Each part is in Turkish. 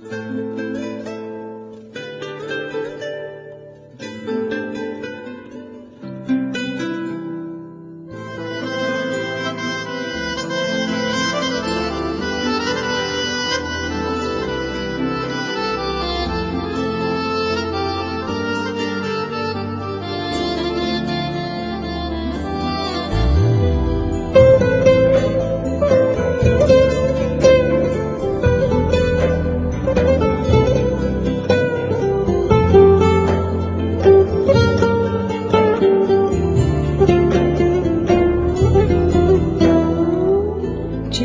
Música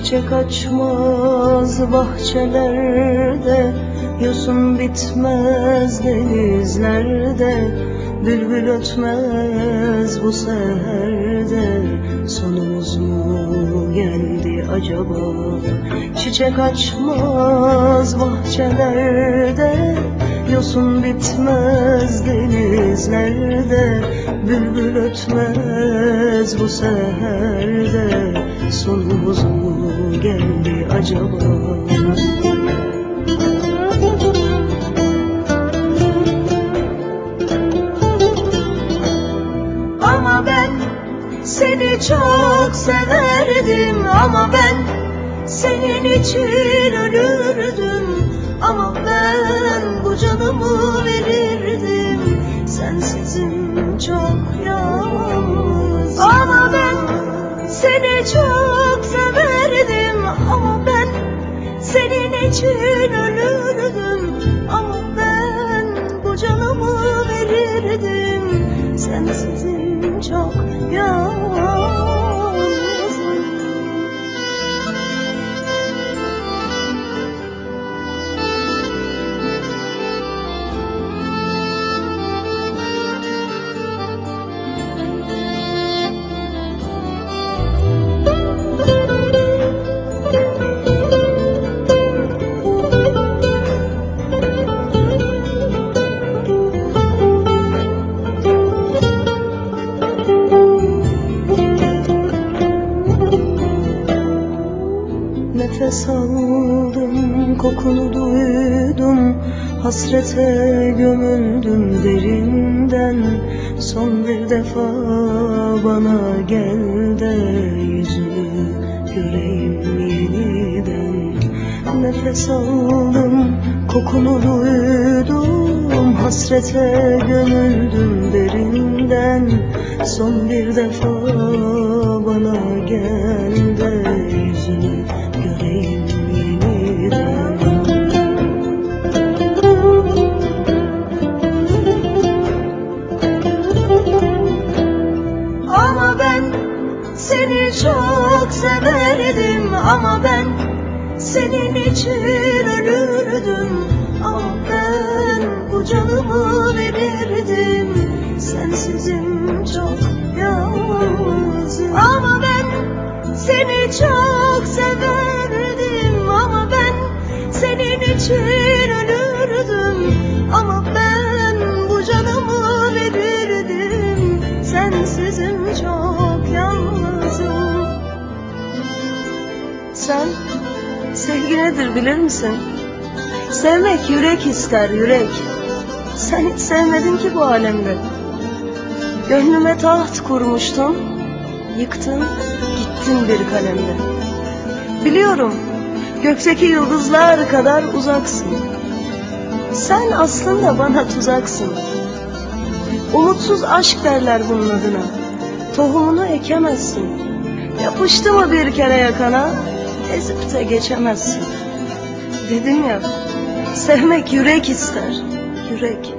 Çiçek açmaz bahçelerde Yosun bitmez denizlerde Bülbül ötmez bu seherde. Sonumuz mu geldi acaba? Çiçek açmaz bahçelerde Yosun bitmez denizlerde Bülbül ötmez bu seherde Sonumuz mu geldi acaba? Ama ben seni çok severdim Ama ben senin için ölürdüm. Ama ben bu canımı verirdim Sensizim seni çok severdim. Ama ben senin için ölürdüm Nefes aldım, kokunu duydum. Hasrete gömüldüm derinden. Son bir defa bana gel de Yüzünü göreyim yeniden. Nefes aldım, kokunu duydum. Hasrete gömüldüm derinden. Son bir defa ben senin için ölürdüm. Ama ben bu canımı verirdim. Sensizim çok Sen sevgi nedir bilir misin? Sevmek yürek ister yürek. Sen hiç sevmedin ki bu alemde. Gönlüme taht kurmuştun Yıktın gittin bir kalemde. Biliyorum gökteki yıldızlar kadar uzaksın. Sen aslında bana tuzaksın. Umutsuz aşk derler bunun adına. Tohumunu ekemezsin. Yapıştı mı bir kere yakana Ezip de geçemezsin. Dedim ya Sevmek yürek ister. Yürek.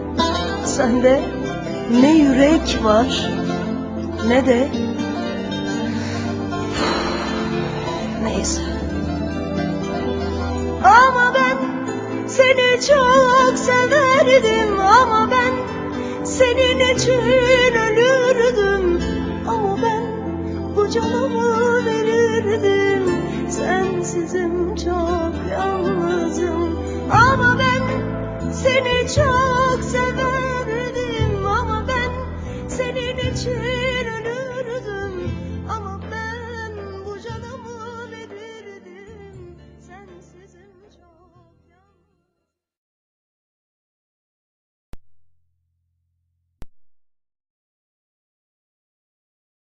Sende ne yürek var Ne de Neyse. Ama ben seni çok severdim. Ama ben senin için ölürdüm. Ama ben bu canımı verirdim Sensizim çok yalnızım. Ama ben seni çok severdim